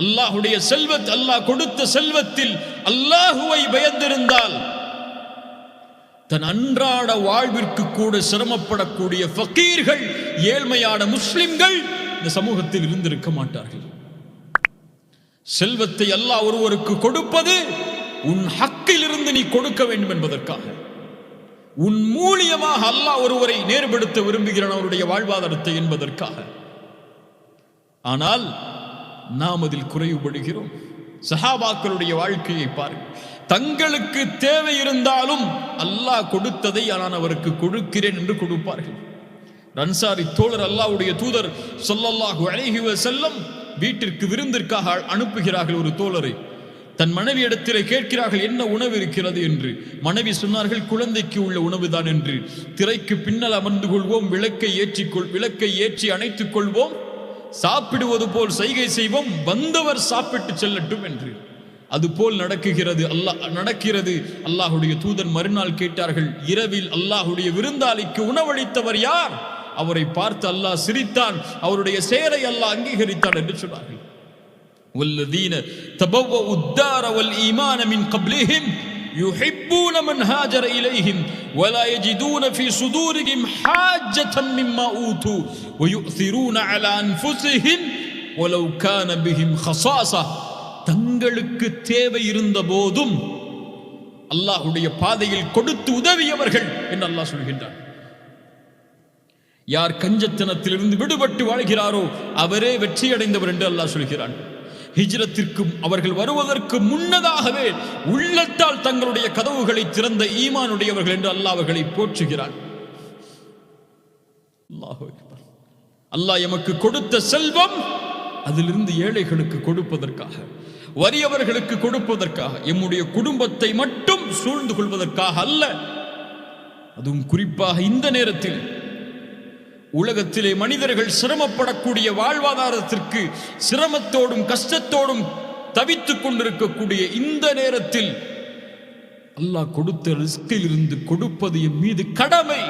அல்லாஹுடைய செல்வத் அல்லாஹ் கொடுத்த செல்வத்தில் அல்லாஹுவை பயந்திருந்தால் தன் அன்றாட வாழ்விற்கு கூட சிரமப்படக்கூடிய ஃபக்கீர்கள் ஏழ்மையான முஸ்லிம்கள் இந்த சமூகத்தில் இருந்திருக்க மாட்டார்கள். செல்வத்தை அல்லாஹ் ஒருவருக்கு கொடுப்பது உன் ஹக்கில் இருந்து நீ கொடுக்க வேண்டும் என்பதற்காக. உன் மூலியமாக அல்லாஹ் ஒருவரை நேர்படுத்த விரும்புகிறான் அவருடைய வாழ்வாதாரத்தை என்பதற்காக. ஆனால் நாம் அதில் குறைவுபடுகிறோம். சஹாபாக்களுடைய வாழ்க்கையை பாருங்கள். தங்களுக்கு தேவை இருந்தாலும் அல்லாஹ் கொடுத்ததை நான் அவருக்கு கொடுக்கிறேன் என்று கொடுப்பார்கள். ரன்சாரி தோழர் அல்லாவுடைய தூதர் சொல்லல்லாஹு அழகிவ செல்லும் வீட்டிற்கு விருந்திற்காக அனுப்புகிறார்கள் ஒரு தோழரை. தன் மனைவி இடத்திலே கேட்கிறார்கள் என்ன உணவு இருக்கிறது? என்று. மனைவி சொன்னார்கள் குழந்தைக்கு உள்ள உணவுதான் என்று. திரைக்கு பின்னல் அமர்ந்து கொள்வோம் விளக்கை ஏற்றிக்கொள் விளக்கை ஏற்றி அணைத்துக் கொள்வோம். சாப்பிடுவது போல் செய்கை செய்வோம் வந்தவர் சாப்பிட்டு செல்லட்டும் என்று அதுபோல் நடக்குகிறது அல்லாஹ் நடக்கிறது அல்லாஹுடைய தூதன் மறுநாள் கேட்டார்கள் இரவில் அல்லாஹுடைய விருந்தாளிக்கு உணவளித்தவர் யார் அவரை பார்த்து அல்லாஹ் சிரித்தான் அவருடைய செயலை அல்லாஹ் அங்கீகரித்தான் என்று சொன்னார்கள் والذين تبوأوا الدار والإيمان من قبلهم يحبون من هاجر إليهم ولا يجدون في صدورهم حاجة مما أوتوا ويؤثرون على أنفسهم ولو كان بهم خصاصة தங்களுக்கு தேவை இருந்த போதும் அல்லாஹுடைய பாதையில் கொடுத்து உதவியவர்கள் என்று அல்லாஹ் சொல்கின்றார் யார் கஞ்சத்தனத்திலிருந்து விடுபட்டு வாழ்கிறாரோ அவரே வெற்றியடைந்தவர் என்று அல்லாஹ் சொல்கிறான் ஹிஜ்ரத்திற்கும் அவர்கள் வருவதற்கு முன்னதாகவே உள்ளத்தால் தங்களுடைய கதவுகளை திறந்த ஈமானுடையவர்கள் என்று அல்லாஹ் அவர்களை போற்றுகிறார். அல்லாஹ் அல்லாஹ் எமக்கு கொடுத்த செல்வம் அதிலிருந்து ஏழைகளுக்கு கொடுப்பதற்காக வறியவர்களுக்கு கொடுப்பதற்காக எம்முடைய குடும்பத்தை மட்டும் சூழ்ந்து கொள்வதற்காக அல்ல. அதுவும் குறிப்பாக இந்த நேரத்தில் உலகத்திலே மனிதர்கள் சிரமப்படக்கூடிய வாழ்வாதாரத்திற்கு சிரமத்தோடும் கஷ்டத்தோடும் தவித்துக் கொண்டிருக்கக்கூடிய இந்த நேரத்தில் அல்லாஹ் கொடுத்த ரிஸ்கில் இருந்து கொடுப்பது என் மீது கடமை.